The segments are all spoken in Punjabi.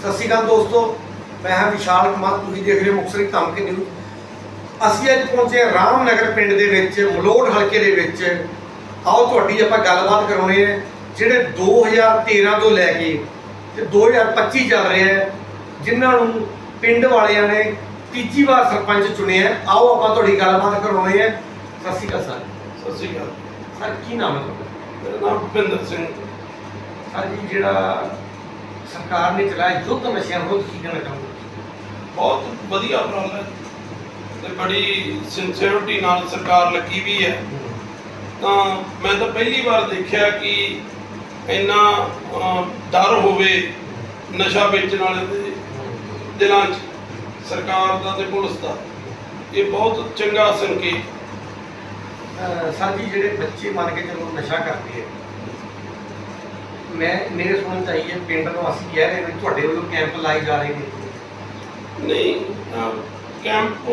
ਸਤਿ ਸ਼੍ਰੀ ਅਕਾਲ ਦੋਸਤੋ ਮੈਂ ਹਾਂ ਵਿਸ਼ਾਲ ਕੁਮਾਰ ਤੁਸੀਂ ਦੇਖ ਰਹੇ ਹੋ ਮੁਕਤਸਰ ਧਮਕੇ ਨਿਊਜ਼। ਅਸੀਂ ਅੱਜ ਪਹੁੰਚੇ ਹਾਂ ਰਾਮਨਗਰ ਪਿੰਡ ਦੇ ਵਿੱਚ ਮਲੋਟ ਹਲਕੇ ਦੇ ਵਿੱਚ। ਆਓ ਤੁਹਾਡੀ ਆਪਾਂ ਗੱਲਬਾਤ ਕਰਾਉਣੀ ਹੈ ਜਿਹੜੇ 2013 ਤੋਂ ਲੈ ਕੇ ਤੇ 2025 ਚੱਲ ਰਿਹਾ ਹੈ ਜਿਨ੍ਹਾਂ ਨੂੰ ਪਿੰਡ ਵਾਲਿਆਂ ਨੇ ਤੀਜੀ ਵਾਰ ਸਰਪੰਚ ਚੁਣਿਆ ਹੈ। ਆਓ ਆਪਾਂ ਤੁਹਾਡੀ ਗੱਲਬਾਤ ਕਰਾਉਣੀ ਹੈ। ਸਤਿ ਸ਼੍ਰੀ ਅਕਾਲ ਸਰ। ਸਤਿ ਸ਼੍ਰੀ ਅਕਾਲ। ਸਰ ਕੀ ਨਾਮ ਹੈ ਤੁਹਾਡਾ? ਮੇਰਾ ਨਾਮ ਭੁਪਿੰਦਰ ਸਿੰਘ। ਸਰ ਜੀ ਜਿਹੜਾ ਸਰਕਾਰ ਨੇ ਚਲਾਇਆ ਯੁੱਧ ਨਸ਼ਿਆਂ ਵਿਰੁੱਧ ਕੀ ਕਹਿਣਾ ਚਾਹੁੰਦੇ ਬਹੁਤ ਵਧੀਆ ਉਪਰਾਲਾ ਹੈ। ਤੇ ਬੜੀ ਸਿੰਸੀਅਰਿਟੀ ਨਾਲ ਸਰਕਾਰ ਲੱਗੀ ਵੀ ਹੈ। ਤਾਂ ਮੈਂ ਤਾਂ ਪਹਿਲੀ ਵਾਰ ਦੇਖਿਆ ਕਿ ਇੰਨਾ ਡਰ ਹੋਵੇ ਨਸ਼ਾ ਵੇਚਣ ਵਾਲੇ ਦੇ ਦਿਲਾਂ 'ਚ ਸਰਕਾਰ ਦਾ ਤੇ ਪੁਲਿਸ ਦਾ। ਇਹ ਬਹੁਤ ਚੰਗਾ ਸੰਕੇਤ। ਜੀ ਜਿਹੜੇ ਬੱਚੇ ਮੰਨ ਕੇ ਚਲੋ ਨਸ਼ਾ ਕਰਦੇ ਆ ਮੈਂ ਮੇਰੇ ਸੁਣਨ ਚ ਆਈ ਹੈ ਪਿੰਡ ਨੂੰ ਅਸੀਂ ਕਹਿ ਰਹੇ ਨੇ ਤੁਹਾਡੇ ਵੱਲੋਂ ਕੈਂਪ ਲਾਏ ਜਾ ਰਹੇ ਨੇ। ਨਹੀਂ ਕੈਂਪ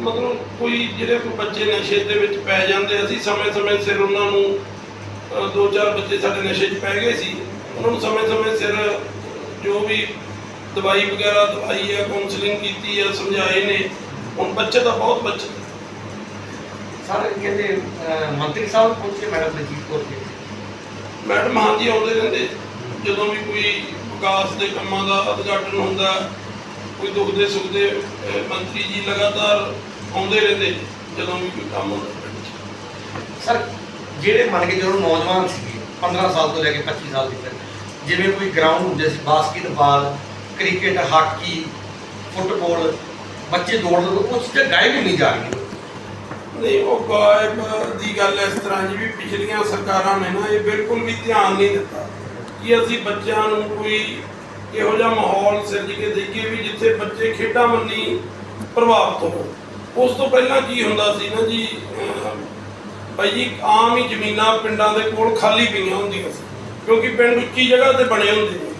ਮਤਲਬ ਕੋਈ ਜਿਹੜੇ ਕੋਈ ਬੱਚੇ ਨਸ਼ੇ ਦੇ ਵਿੱਚ ਪੈ ਜਾਂਦੇ ਅਸੀਂ ਸਮੇਂ-ਸਮੇਂ ਸਿਰ ਉਹਨਾਂ ਨੂੰ ਦੋ ਚਾਰ ਬੱਚੇ ਸਾਡੇ ਨਸ਼ੇ 'ਚ ਪੈ ਗਏ ਸੀ। ਉਹਨਾਂ ਨੂੰ ਸਮੇਂ-ਸਮੇਂ ਸਿਰ ਜੋ ਵੀ ਦਵਾਈ ਵਗੈਰਾ ਦਵਾਈ ਹੈ ਕਾਉਂਸਲਿੰਗ ਕੀਤੀ ਹੈ ਸਮਝਾਏ ਨੇ। ਹੁਣ ਬੱਚੇ ਤਾਂ ਬਹੁਤ ਬੱਚੇ ਸਰ ਕਹਿੰਦੇ ਅਹ ਮੰਤਰੀ ਸਾਹਿਬ ਪਹੁੰਚੇ ਮੈਡਮ ਬਲਜੀਤ ਕੌਰ ਜੀ ਮੈਡਮ ਹਾਂਜੀ ਆਉਂਦੇ ਰਹਿੰਦੇ। ਜਦੋਂ ਵੀ ਕੋਈ ਵਿਕਾਸ ਦੇ ਕੰਮਾਂ ਦਾ ਉਦਘਾਟਨ ਹੁੰਦਾ, ਕੋਈ ਦੁੱਖ ਦੇ ਸੁੱਖ ਦੇ ਮੰਤਰੀ ਜੀ ਲਗਾਤਾਰ ਆਉਂਦੇ ਰਹਿੰਦੇ, ਜਦੋਂ ਵੀ ਕੋਈ ਕੰਮ ਹੁੰਦਾ। 'ਚ ਸਰ, ਜਿਹੜੇ ਮੰਨ ਕੇ ਜਦੋਂ ਨੌਜਵਾਨ ਸੀਗੇ 15 ਸਾਲ ਤੋਂ ਲੈ ਕੇ 25 ਸਾਲ ਦੇ ਤੱਕ, ਜਿਵੇਂ ਕੋਈ ਗਰਾਊਂਡ ਹੁੰਦੇ ਸੀ, ਬਾਸਕਟਬਾਲ, ਕ੍ਰਿਕਟ, ਹਾਕੀ, ਫੁੱਟਬਾਲ, ਬੱਚੇ ਦੌੜਦੇ ਉਹ ਚੀਜ਼ਾਂ ਗਾਇਬ ਹੀ ਨਹੀਂ ਜਾ ਰਹੀਆਂ ਨਹੀਂ ਉਹ ਗਾਇਬ ਦੀ ਗੱਲ ਇਸ ਤਰ੍ਹਾਂ ਜੀ ਵੀ ਪਿਛਲੀਆਂ ਸਰਕਾਰਾਂ ਨੇ ਨਾ ਇਹ ਬਿਲਕੁਲ ਵੀ ਧਿਆਨ ਨਹੀਂ ਦਿੱਤਾ ਕਿ ਅਸੀਂ ਬੱਚਿਆਂ ਨੂੰ ਕੋਈ ਇਹੋ ਜਿਹਾ ਮਾਹੌਲ ਸਿਰਜ ਕੇ ਦੇਈਏ ਵੀ ਜਿੱਥੇ ਬੱਚੇ ਖੇਡਾਂ ਮੰਨੀ ਪ੍ਰਭਾਵਿਤ ਹੋਣ। ਉਸ ਤੋਂ ਪਹਿਲਾਂ ਕੀ ਹੁੰਦਾ ਸੀ ਨਾ ਜੀ ਅਹ, ਭਾਈ ਜੀ ਆਮ ਹੀ ਜ਼ਮੀਨਾਂ ਪਿੰਡਾਂ ਦੇ ਕੋਲ ਖਾਲੀ ਪਈਆਂ ਹੁੰਦੀਆਂ ਸੀ ਕਿਉਂਕਿ ਪਿੰਡ ਉੱਚੀ ਜਗ੍ਹਾ ਤੇ ਬਣੇ ਹੁੰਦੇ ਨੇ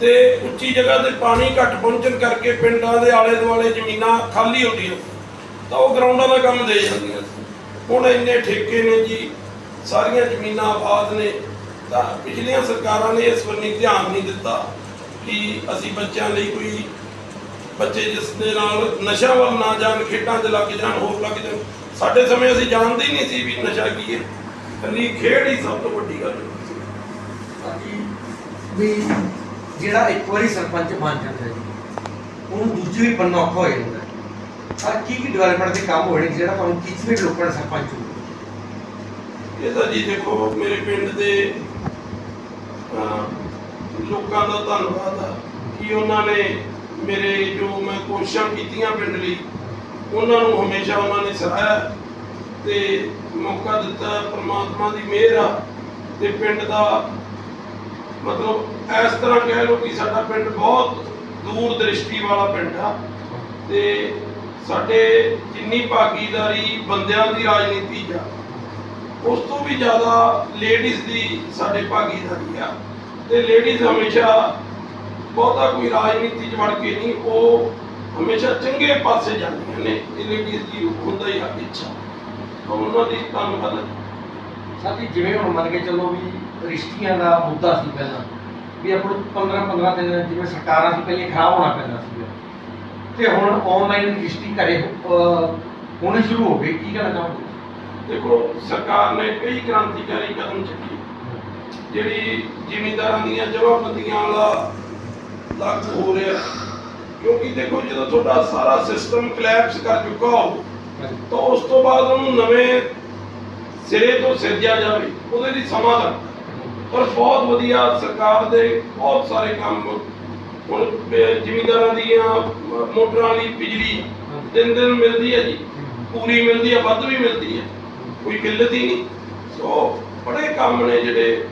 ਤੇ ਉੱਚੀ ਜਗ੍ਹਾ ਤੇ ਪਾਣੀ ਘੱਟ ਪਹੁੰਚਣ ਕਰਕੇ ਪਿੰਡਾਂ ਦੇ ਆਲੇ ਦੁਆਲੇ ਜ਼ਮੀਨਾਂ ਖਾਲੀ ਹੁੰਦੀਆਂ ਸੀ। ਤਾਂ ਉਹ ਗਰਾਊਂਡਾਂ ਦਾ ਕੰਮ ਦੇ ਜਾਂਦੀਆਂ ਸੀ ਹੁਣ ਇੰਨੇ ਠੇਕੇ ਨੇ ਜੀ, ਸਾਰੀਆਂ ਜ਼ਮੀਨਾਂ ਆਬਾਦ ਨੇ। ਤਾਂ ਪਿਛਲੀਆਂ ਸਰਕਾਰਾਂ ਨੇ ਇਸ ਵੱਲ ਧਿਆਨ ਨਹੀਂ ਦਿੱਤਾ ਕਿ ਅਸੀਂ ਬੱਚਿਆਂ ਲਈ ਕੋਈ ਬੱਚੇ ਜਿਸ ਦੇ ਨਾਲ ਨਸ਼ਾ ਵੱਲ ਨਾ ਜਾਣ, ਖੇਡਾਂ 'ਚ ਲੱਗ ਜਾਣ, ਹੋਰ ਲੱਗ ਜਾਣ। ਸਾਡੇ ਸਮੇਂ ਅਸੀਂ ਜਾਣਦੇ ਹੀ ਨਹੀਂ ਸੀ ਵੀ ਨਸ਼ਾ ਕੀ ਹੈ। ਕੱਲੀ ਖੇਡ ਹੀ ਸਭ ਤੋਂ ਵੱਡੀ ਗੱਲ ਵੀ ਜਿਹੜਾ ਇੱਕ ਵਾਰੀ ਸਰਪੰਚ ਬਣ ਜਾਂਦਾ ਜੀ, ਉਹਨੂੰ ਦੂਜੀ ਵੀ ਬਣਨਾ ਔਖਾ ਹੋ ਜਾਂਦਾ। ਆ ਕੀ ਕੀ ਡਿਵੈਲਪਮੈਂਟ ਦੇ ਕੰਮ ਹੋਏ ਜਿਹੜਾ ਤੁਹਾਨੂੰ ਤੀਸਰੇ ਲੋਕਾਂ ਨੇ ਸਰਪੰਚ ਚੁਣਿਆ ਇਹ ਤਾਂ ਜੀ ਦੇਖੋ, ਮੇਰੇ ਪਿੰਡ ਦੇ ਲੋਕਾਂ ਦਾ ਧੰਨਵਾਦ ਆ ਕਿ ਉਹਨਾਂ ਨੇ ਮੇਰੇ ਜੋ ਮੈਂ ਕੋਸ਼ਿਸ਼ਾਂ ਕੀਤੀਆਂ ਪਿੰਡ ਲਈ, ਉਹਨਾਂ ਨੂੰ ਹਮੇਸ਼ਾ ਉਹਨਾਂ ਨੇ ਸਰਾਹਿਆ ਤੇ ਮੌਕਾ ਦਿੱਤਾ, ਪ੍ਰਮਾਤਮਾ ਦੀ ਮਿਹਰ ਆ ਤੇ ਪਿੰਡ ਦਾ ਮਤਲਬ ਇਸ ਤਰ੍ਹਾਂ ਕਹਿ ਲਓ ਕਿ ਸਾਡਾ ਪਿੰਡ ਬਹੁਤ ਦੂਰ ਦ੍ਰਿਸ਼ਟੀ ਵਾਲਾ ਪਿੰਡ ਆ ਤੇ ਸਾਡੇ ਜਿੰਨੀ ਭਾਗੀਦਾਰੀ ਬੰਦਿਆਂ ਦੀ ਰਾਜਨੀਤੀ 'ਚ ਆ, ਉਸ ਤੋਂ ਵੀ ਜ਼ਿਆਦਾ ਲੇਡੀਜ਼ ਦੀ ਸਾਡੇ ਭਾਗੀਦਾਰੀ ਆ। ਤੇ ਲੇਡੀਜ਼ ਹਮੇਸ਼ਾ ਬਹੁਤਾ ਕੋਈ ਰਾਜਨੀਤੀ 'ਚ ਵੜ ਕੇ ਨਹੀਂ, ਉਹ ਹਮੇਸ਼ਾ ਚੰਗੇ ਪਾਸੇ ਜਾਂਦੀਆਂ ਨੇ। ਇਹ ਲੇਡੀਜ਼ ਦੀ ਹੁੰਦਾ ਹੀ ਆ ਇੱਛਾ ਉਹਨਾਂ ਦੀ ਧੰਨਵਾਦ ਹੈ। ਸਾਡੀ ਜਿਵੇਂ ਹੁਣ ਮੰਨ ਕੇ ਚੱਲੋ ਵੀ ਰਿਸ਼ਤੀਆਂ ਦਾ ਮੁੱਦਾ ਸੀ ਪਹਿਲਾਂ, ਵੀ ਆਪਾਂ ਨੂੰ 15 15 ਦਿਨ ਜਿਵੇਂ ਸਰਕਾਰਾਂ ਸੀ, ਪਹਿਲੇ ਖਰਾਬ ਹੋਣਾ ਪੈਂਦਾ ਸੀ। ਤੇ ਹੁਣ ਆਨਲਾਈਨ ਰਜਿਸਟਰੀ ਘਰੇ ਅਹ, ਹੋਣੀ ਸ਼ੁਰੂ ਹੋ ਗਈ ਕੀ ਕਹਿਣਾ ਚਾਹੁੰਦੇ ਦੇਖੋ ਸਰਕਾਰ ਨੇ ਕਈ ਕ੍ਰਾਂਤੀਕਾਰੀ ਕਦਮ ਚੁੱਕੇ। ਜਿਹੜੀ ਜ਼ਿਮੀਂਦਾਰਾਂ ਦੀਆਂ ਜਮਾਬੰਦੀਆਂ ਵਾਲਾ ਲਾਗੂ ਹੋ ਰਿਹਾ ਕਿਉਂਕਿ ਦੇਖੋ ਜਦੋਂ ਤੁਹਾਡਾ ਸਾਰਾ ਸਿਸਟਮ ਕਲੈਪਸ ਕਰ ਚੁੱਕਾ ਹੋ ਤਾਂ ਉਸ ਤੋਂ ਬਾਅਦ ਉਹਨੂੰ ਨਵੇਂ ਸਿਰੇ ਤੋਂ ਸਿਰਜਿਆ ਜਾਵੇ ਉਹਦੇ ਲਈ ਸਮਾਂ ਲੱਗਦਾ। ਪਰ ਬਹੁਤ ਵਧੀਆ ਸਰਕਾਰ ਦੇ ਬਹੁਤ ਸਾਰੇ ਕੰਮ ਹੁਣ ਬ- ਜ਼ਿਮੀਂਦਾਰਾਂ ਦੀਆਂ ਮੋਟਰਾਂ ਵਾਲੀ ਬਿਜਲੀ ਦਿਨ ਦਿਨ ਮਿਲਦੀ ਹੈ ਜੀ। ਪੂਰੀ ਮਿਲਦੀ ਹੈ, ਵੱਧ ਵੀ ਮਿਲਦੀ ਹੈ। ਕੋਈ ਕਿੱਲਤ ਹੀ ਨਹੀਂ। ਸੋ ਬੜੇ ਕੰਮ ਨੇ ਜਿਹੜੇ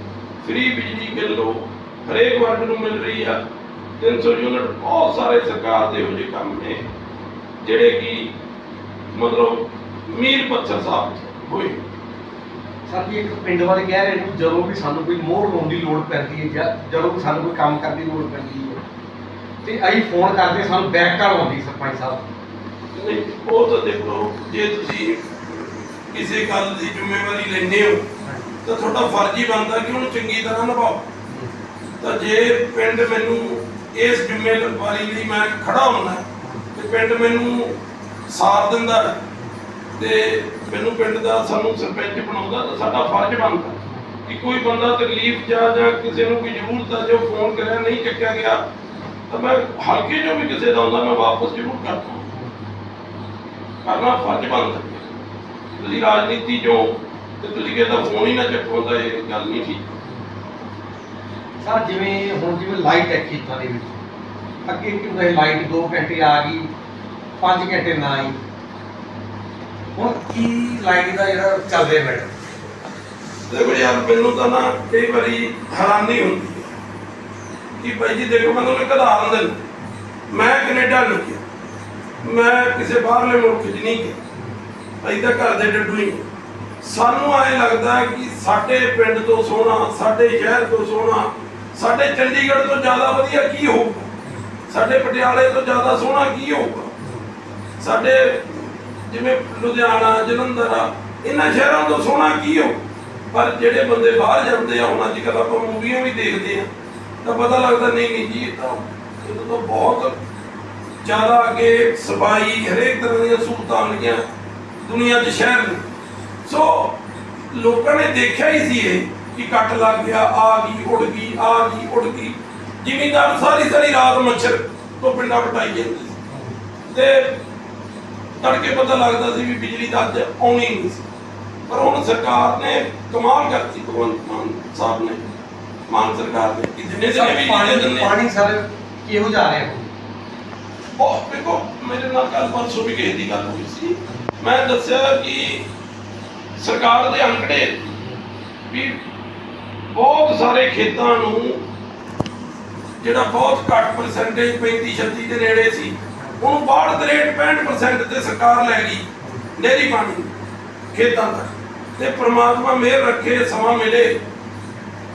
ਫ੍ਰੀ ਬਿਜਲੀ ਕਿਲੋ ਹਰੇਕ ਵਰਗ ਨੂੰ ਮਿਲ ਰਹੀ ਆ। 300 ਯੂਨਿਟ ਬਹੁਤ ਸਾਰੇ ਸਰਕਾਰ ਦੇ ਇਹੋ ਜਿਹੇ ਕੰਮ ਨੇ, ਜਿਹੜੇ ਕਿ ਮਤਲਬ ਮੀਰ ਪੱਥਰ ਸਾਹਿਬ ਹੋਏ। ਸਾਡੀ ਇੱਕ ਪਿੰਡ ਵਾਲੇ ਕਹਿ ਰਹੇ ਨੇ ਜਦੋਂ ਵੀ ਸਾਨੂੰ ਕੋਈ ਮੋਹਰ ਲਾਉਣ ਦੀ ਲੋੜ ਪੈਂਦੀ ਹੈ ਜਾਂ ਜਦੋਂ ਵੀ ਸਾਨੂੰ ਕੋਈ ਕੰਮ ਕਰਨ ਦੀ ਲੋੜ ਪੈਂਦੀ ਹੈ ਤੇ ਅਸੀਂ ਫੋਨ ਕਰਦੇ, ਸਾਨੂੰ ਬੈਕ ਕਾਲ ਆਉਂਦੀ ਸਰਪੰਚ ਸਾਹਿਬ ਨਹੀਂ, ਉਹ ਤਾਂ ਦੇਖੋ, ਜੇ ਤੁਸੀਂ ਕਿਸੇ ਗੱਲ ਦੀ ਜ਼ਿੰਮੇਵਾਰੀ ਲੈਂਦੇ ਹੋ, ਤਾਂ ਤੁਹਾਡਾ ਫਰਜ਼ ਹੀ ਬਣਦਾ ਕਿ ਉਹਨੂੰ ਚੰਗੀ ਤਰ੍ਹਾਂ ਨਿਭਾਓ। ਤਾਂ ਜੇ ਪਿੰਡ ਮੈਨੂੰ ਇਸ ਜ਼ਿੰਮੇਵਾਰੀ ਲਈ ਮੈਂ ਖੜਾ ਹੁੰਦਾ, ਤੇ ਪਿੰਡ ਮੈਨੂੰ ਸਾਥ ਦਿੰਦਾ ਹੈ ਤੇ ਮੈਨੂੰ ਪਿੰਡ ਦਾ ਸਾਨੂੰ ਸਰਪੰਚ ਬਣਾਉਂਦਾ, ਤਾਂ ਸਾਡਾ ਫਰਜ਼ ਬਣਦਾ ਕਿ ਕੋਈ ਬੰਦਾ ਤਕਲੀਫ ਜਾਂ ਜਾਂ ਕਿਸੇ ਨੂੰ ਕੋਈ ਜ਼ਰੂਰਤ ਆ, ਜੋ ਫੋਨ ਕਰਿਆ, ਨਹੀਂ ਚੱਕਿਆ ਗਿਆ ਤਾਂ ਮੈਂ ਹਲਕੇ ਜੋ ਵੀ ਕਿਸੇ ਦਾ ਆਉਂਦਾ ਮੈਂ ਵਾਪਸ ਜ਼ਰੂਰ ਕਰਦਾ। ਕਰਨਾ ਫਰਜ਼ ਬਣਦਾ। ਤੁਸੀਂ ਰਾਜਨੀਤੀ ਚੋਂ ਤੇ ਤੁਸੀਂ ਕਿਸੇ ਦਾ ਫੋਨ ਹੀ ਨਾ ਚੱਕੋ ਤਾਂ ਇਹ ਗੱਲ ਨਹੀਂ ਠੀਕ। ਸਰ ਜਿਵੇਂ ਹੁਣ ਜਿਵੇਂ ਲਾਈਟ ਹੈ ਖੇਤਾਂ ਦੇ ਵਿੱਚ ਅੱਗੇ ਕੀ ਹੁੰਦਾ ਲਾਈਟ 2 ਘੰਟੇ ਆ ਗਈ 5 ਘੰਟੇ ਨਾ ਆਈ। ਹੁਣ ਕੀ ਲਾਈਟ ਦਾ ਜਿਹੜਾ ਚੱਲ ਰਿਹਾ ਮੈਡਮ ਦੇਖੋ ਯਾਰ ਮੈਨੂੰ ਤਾਂ ਨਾ ਕਈ ਵਾਰੀ ਹੈਰਾਨੀ ਹੁੰਦੀ। ਕਿ ਭਾਈ ਜੀ ਦੇਖੋ ਮੈਂ ਤੁਹਾਨੂੰ ਇੱਕ ਉਦਾਹਰਨ ਦਿੰਦਾ ਮੈਂ ਕੈਨੇਡਾ ਨਹੀਂ ਗਿਆ ਮੈਂ ਕਿਸੇ ਬਾਹਰਲੇ ਮੁਲਕ 'ਚ ਨਹੀਂ ਗਿਆ। ਅਸੀਂ ਤਾਂ ਘਰ ਦੇ ਡੱਡੂ ਹੀ ਸਾਨੂੰ ਐਂ ਲੱਗਦਾ ਕਿ ਸਾਡੇ ਪਿੰਡ ਤੋਂ ਸੋਹਣਾ, ਸਾਡੇ ਸ਼ਹਿਰ ਤੋਂ ਸੋਹਣਾ, ਸਾਡੇ ਚੰਡੀਗੜ੍ਹ ਤੋਂ ਜ਼ਿਆਦਾ ਵਧੀਆ ਕੀ ਹੋਊਗਾ? ਸਾਡੇ ਪਟਿਆਲੇ ਤੋਂ ਜ਼ਿਆਦਾ ਸੋਹਣਾ ਕੀ ਹੋਊਗਾ? ਸਾਡੇ ਜਿਵੇਂ ਲੁਧਿਆਣਾ, ਜਲੰਧਰ ਆ, ਇਹਨਾਂ ਸ਼ਹਿਰਾਂ ਤੋਂ ਸੋਹਣਾ ਕੀ ਹੋ ਪਰ ਜਿਹੜੇ ਬੰਦੇ ਬਾਹਰ ਜਾਂਦੇ ਆ, ਹੁਣ ਅੱਜ ਕੱਲ੍ਹ ਆਪਾਂ ਮੂਵੀਆਂ ਵੀ ਦੇਖਦੇ ਆ। ਤਾਂ ਪਤਾ ਲੱਗਦਾ ਨਹੀਂ ਨਹੀਂ ਜੀ ਇਹ ਤਾਂ ਇਹ ਤਾਂ ਬਹੁਤ ਜ਼ਿਆਦਾ ਅੱਗੇ ਸਫ਼ਾਈ ਹਰੇਕ ਤਰ੍ਹਾਂ ਦੀਆਂ ਸਹੂਲਤਾਂ ਮਿਲੀਆਂ ਦੁਨੀਆ 'ਚ ਸ਼ਹਿਰ ਨੂੰ ਸੋ ਲੋਕਾਂ ਨੇ ਦੇਖਿਆ ਹੀ ਸੀ ਇਹ ਕਿ ਕੱਟ ਲੱਗ ਗਿਆ, ਆ ਗਈ, ਉੱਡ ਗਈ, ਆ ਗਈ, ਉੱਡ ਗਈ। ਜ਼ਿਮੀਂਦਾਰ ਸਾਰੀ ਸਾਰੀ ਰਾਤ ਮੱਛਰ ਤੋਂ ਪਿੰਡਾਂ ਪਟਾਈ ਜਾਂਦੇ ਸੀ। ਤੇ ਤੜਕੇ ਪਤਾ ਲੱਗਦਾ ਸੀ ਵੀ ਬਿਜਲੀ ਤਾਂ ਅੱਜ ਆਉਣੀ ਨਹੀਂ ਸੀ। ਪਰ ਹੁਣ ਸਰਕਾਰ ਨੇ ਕਮਾਲ ਕਰਤੀ, ਭਗਵੰਤ ਮਾਨ ਸਾਹਿਬ ਨੇ। ਮਾਨ ਸਰਕਾਰ ਕਿ ਜਿੰਨੇ ਦਿਨੇ ਵੀ ਪਾਣੀ ਦਿੰਦੇ ਆ। ਪਾਣੀ ਸਰ ਕਿਹੋ ਜਾ ਰਿਹਾ? ਹੁਣ ਉਹ ਦੇਖੋ ਮੇਰੇ ਨਾਲ ਕੱਲ ਪਰਸੋਂ ਵੀ ਕਿਸੇ ਦੀ ਗੱਲ ਹੋਈ ਸੀ। ਮੈਂ ਦੱਸਿਆ ਕਿ ਸਰਕਾਰ ਦੇ ਅੰਕੜੇ ਵੀ ਬਹੁਤ ਸਾਰੇ ਖੇਤਾਂ ਨੂੰ ਜਿਹੜਾ ਬਹੁਤ ਘੱਟ ਪਰਸੈਂਟੇਜ 35 36 ਦੇ ਨੇੜੇ ਸੀ ਉਹਨੂੰ 62 63 65% ਤੇ ਸਰਕਾਰ ਲੈ ਗਈ ਨਹਿਰੀ ਪਾਣੀ ਖੇਤਾਂ ਦਾ ਤੇ ਪ੍ਰਮਾਤਮਾ ਮਿਹਰ ਰੱਖੇ ਸਮਾਂ ਮਿਲੇ।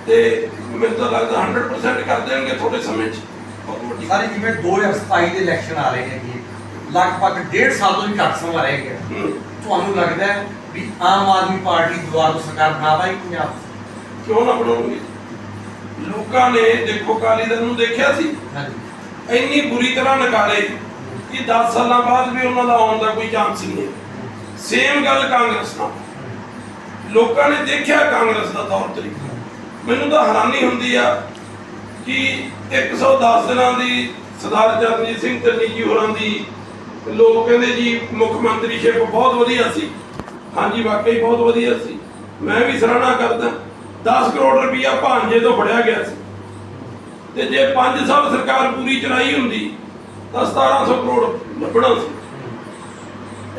ਤੇ ਮੈਨੂੰ ਤਾਂ ਲੱਗਦਾ 100% ਕਰ ਦੇਣਗੇ ਥੋੜੇ ਸਮੇਂ 'ਚ। ਬਹੁਤ ਵੱਡੀ ਸਾਰੇ ਜਿਵੇਂ 2027 ਦੇ ਇਲੈਕਸ਼ਨ ਆ ਰਹੇ ਹੈਗੇ ਲਗਭਗ 1.5 ਸਾਲ ਤੋਂ ਵੀ ਘੱਟ ਸਮਾਂ ਰਹਿ ਗਿਆ। ਹੂੰ। ਤੁਹਾਨੂੰ ਲੱਗਦਾ ਹੈ ਵੀ ਆਮ ਆਦਮੀ ਪਾਰਟੀ ਦੁਆਰਾ ਸਰਕਾਰ ਬਣਾ ਪਾਈ ਪੰਜਾਬ? ਕਿਉਂ ਨਾ ਬਣਾਉਣਗੇ ਲੋਕਾਂ ਨੇ ਦੇਖੋ ਕਾਲੀ ਦਲ ਨੂੰ ਦੇਖਿਆ ਸੀ। ਹਾਂਜੀ। ਇੰਨੀ ਬੁਰੀ ਤਰ੍ਹਾਂ ਨਕਾਰੇ ਕਿ 10 ਸਾਲਾਂ ਬਾਅਦ ਵੀ ਉਹਨਾਂ ਦਾ ਆਉਣ ਦਾ ਕੋਈ ਚਾਂਸ ਨਹੀਂ ਹੈ। ਸੇਮ ਗੱਲ ਕਾਂਗਰਸ ਨਾਲ। ਲੋਕਾਂ ਨੇ ਦੇਖਿਆ ਕਾਂਗਰਸ ਦਾ ਤੌਰ ਤਰੀਕਾ। ਮੈਨੂੰ ਤਾਂ ਹੈਰਾਨੀ ਹੁੰਦੀ ਆ ਕਿ 110 ਦਿਨਾਂ ਦੀ ਸਰਦਾਰ ਚਰਨਜੀਤ ਸਿੰਘ ਚੰਨੀ ਜੀ ਹੋਰਾਂ ਦੀ ਲੋਕ ਕਹਿੰਦੇ ਜੀ ਮੁੱਖ ਮੰਤਰੀ ਸ਼ਿਪ ਬਹੁਤ ਵਧੀਆ ਸੀ। ਹਾਂਜੀ, ਵਾਕਈ ਬਹੁਤ ਵਧੀਆ ਸੀ। ਮੈਂ ਵੀ ਸਰਾਹਨਾ ਕਰਦਾ। 10 ਕਰੋੜ ਰੁਪਇਆ ਭਾਂਜੇ ਤੋਂ ਫੜਿਆ ਗਿਆ ਸੀ। ਤੇ ਜੇ 5 ਸਾਲ ਸਰਕਾਰ ਪੂਰੀ ਚਲਾਈ ਹੁੰਦੀ, ਤਾਂ 1700 ਕਰੋੜ ਲੱਭਣਾ ਸੀ।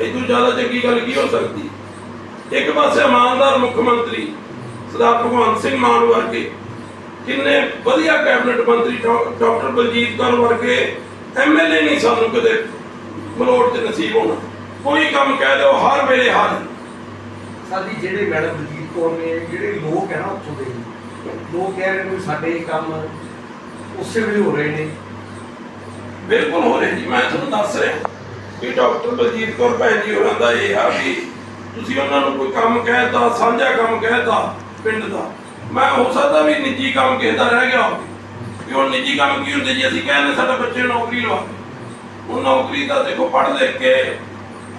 ਇਹ ਤੋਂ ਜ਼ਿਆਦਾ ਚੰਗੀ ਗੱਲ ਕੀ ਹੋ ਸਕਦੀ? ਇੱਕ ਪਾਸੇ ਇਮਾਨਦਾਰ ਮੁੱਖ ਮੰਤਰੀ ਸਰਦਾਰ ਭਗਵੰਤ ਸਿੰਘ ਮਾਨ ਵਰਗੇ। ਕਿੰਨੇ ਵਧੀਆ ਕੈਬਨਿਟ ਮੰਤਰੀ ਡਾਕਟਰ ਬਲਜੀਤ ਕੌਰ ਵਰਗੇ ਐਮਐਲਏ ਨਹੀਂ ਸਾਨੂੰ ਕਦੇ ਮਲੋਟ ਤੇ ਨਸੀਬ ਹੋਣਾ। ਕੋਈ ਕੰਮ ਕਹਿ ਦਿਓ ਹਰ ਵੇਲੇ ਹਾਜ਼ਰ ਜੀ ਜਿਹੜੇ ਮੈਡਮ ਬਲਜੀਤ ਕੌਰ ਨੇ ਜਿਹੜੇ ਲੋਕ ਹੈ ਨਾ ਉੱਥੋਂ ਦੇ ਲੋਕ ਕਹਿ ਰਹੇ ਨੇ ਸਾਡੇ ਕੰਮ ਉਸੇ ਵੇਲੇ ਹੋ ਰਹੇ ਨੇ। ਬਿਲਕੁਲ ਹੋ ਰਿਹਾ ਜੀ ਮੈਂ ਤੁਹਾਨੂੰ ਦੱਸ ਰਿਹਾ ਕਿ ਡਾਕਟਰ ਬਲਜੀਤ ਕੌਰ ਭੈਣ ਜੀ ਹੋਰਾਂ ਦਾ ਇਹ ਆ ਵੀ ਤੁਸੀਂ ਉਹਨਾਂ ਨੂੰ ਕੋਈ ਕੰਮ ਕਹਿਤਾ ਸਾਂਝਾ ਕੰਮ ਕਹਿਤਾ ਪਿੰਡ ਦਾ। ਮੈਂ ਹੋ ਸਕਦਾ ਵੀ ਨਿੱਜੀ ਕੰਮ ਕਿਸੇ ਦਾ ਰਹਿ ਗਿਆ ਹੋਵੇ। ਕਿ ਉਹ ਨਿੱਜੀ ਕੰਮ ਕੀ ਹੁੰਦੇ ਜੀ? ਅਸੀਂ ਕਹਿੰਦੇ ਸਾਡਾ ਬੱਚੇ ਨੌਕਰੀ ਲਵਾ ਦਿਓ। ਉਹ ਨੌਕਰੀ ਦਾ ਦੇਖੋ ਪੜ੍ਹ ਲਿਖ ਕੇ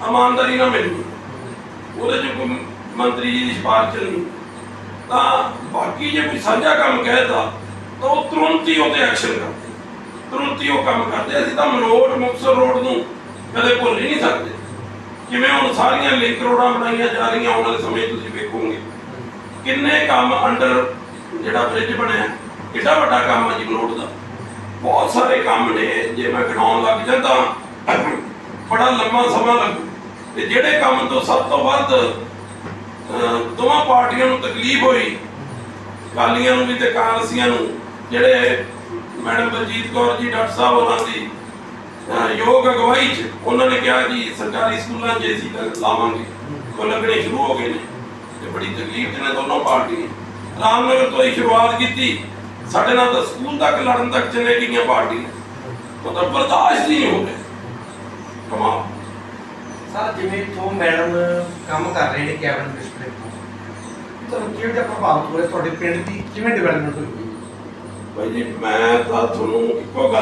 ਇਮਾਨਦਾਰੀ ਨਾਲ ਮਿਲਣੀ ਉਹਦੇ ਚ ਕੋਈ ਮੰਤਰੀ ਜੀ ਦੀ ਸਿਫਾਰਿਸ਼ ਨਹੀਂ ਤਾਂ ਬਾਕੀ ਜੇ ਕੋਈ ਸਾਂਝਾ ਕੰਮ ਕਹਿਤਾ ਤਾਂ ਉਹ ਤੁਰੰਤ ਹੀ ਉਹਦੇ ਐਕਸ਼ਨ ਕਰਦੇ। ਤੁਰੰਤ ਹੀ ਉਹ ਕੰਮ ਕਰਦੇ। ਅਸੀਂ ਤਾਂ ਮਲੋਟ ਮੁਕਤਸਰ ਰੋਡ ਨੂੰ ਕਦੇ ਭੁੱਲ ਹੀ ਨਹੀਂ ਸਕਦੇ। ਜਿਵੇਂ ਹੁਣ ਸਾਰੀਆਂ ਲਿੰਕ ਰੋਡਾਂ ਬਣਾਈਆਂ ਜਾ ਰਹੀਆਂ ਉਹਨਾਂ ਦੇ ਸਮੇਂ ਤੁਸੀਂ ਵੇਖੋਗੇ। ਕਿੰਨੇ ਕੰਮ ਅੰਡਰ ਜਿਹੜਾ ਬ੍ਰਿਜ ਬਣਿਆ ਕਿੰਨਾ ਵੱਡਾ ਕੰਮ ਹੈ ਜੀ ਮਲੋਟ ਦਾ। ਬਹੁਤ ਸਾਰੇ ਕੰਮ ਨੇ, ਜੇ ਮੈਂ ਗਿਣਾਉਣ ਲੱਗ ਜਾਂਦਾ ਬੜਾ ਲੰਮਾ ਸਮਾਂ ਲੱਗੂ। ਤੇ ਜਿਹੜੇ ਕੰਮ ਤੋਂ ਸਭ ਤੋਂ ਵੱਧ ਦੋਵਾਂ ਪਾਰਟੀਆਂ ਨੂੰ ਤਕਲੀਫ ਹੋਈ, ਕਾਲੀਆਂ ਨੂੰ ਵੀ ਤੇ ਕਾਂਗਰਸੀਆਂ ਨੂੰ, ਜਿਹੜੇ ਮੈਡਮ ਬਲਜੀਤ ਕੌਰ ਜੀ, ਡਾਕਟਰ ਸਾਹਿਬ ਉਹਨਾਂ ਦੀ ਯੋਗ ਅਗਵਾਈ ਚ, ਉਹਨਾਂ ਨੇ ਕਿਹਾ ਜੀ, ਸਰਕਾਰੀ ਸਕੂਲਾਂ 'ਚ ਅਸੀਂ ਲਾਵਾਂਗੇ। ਉਹ ਲੱਗਣੇ ਸ਼ੁਰੂ ਹੋ ਗਏ ਨੇ। ਤੇ ਬੜੀ ਤਕਲੀਫ ਚ ਨੇ ਦੋਨੋਂ ਪਾਰਟੀਆਂ ਰਾਮਨਗਰ ਤੋਂ ਹੀ ਸ਼ੁਰੂਆਤ ਕੀਤੀ। ਸਾਡੇ ਨਾਲ ਤਾਂ ਸਕੂਲ ਤੱਕ ਲੜਨ ਤੱਕ ਚਲੇ ਗਈਆਂ ਉਹ ਤਾਂ ਬਰਦਾਸ਼ਤ ਨਹੀਂ ਹੋ ਰਿਹਾ ਕਮਾਲ। ਸਰ ਜਿਵੇਂ ਤੋਂ ਮੈਡਮ ਕੰਮ ਕਰ ਰਹੇ ਨੇ ਕੈਬਨਿਟ ਮਿਨਿਸਟਰ ਤੁਹਾਨੂੰ ਕਿਹੋ ਜਿਹਾ ਪ੍ਰਭਾਵ ਹੋ ਰਿਹਾ ਤੁਹਾਡੇ ਪਿੰਡ ਦੀ ਕਿਵੇਂ ਡਿਵੈਲਪਮੈਂਟ ਹੋਈ? ਭਾਈ ਜੀ ਮੈਂ ਤਾਂ ਤੁਹਾਨੂੰ ਇੱਕੋ ਗੱਲ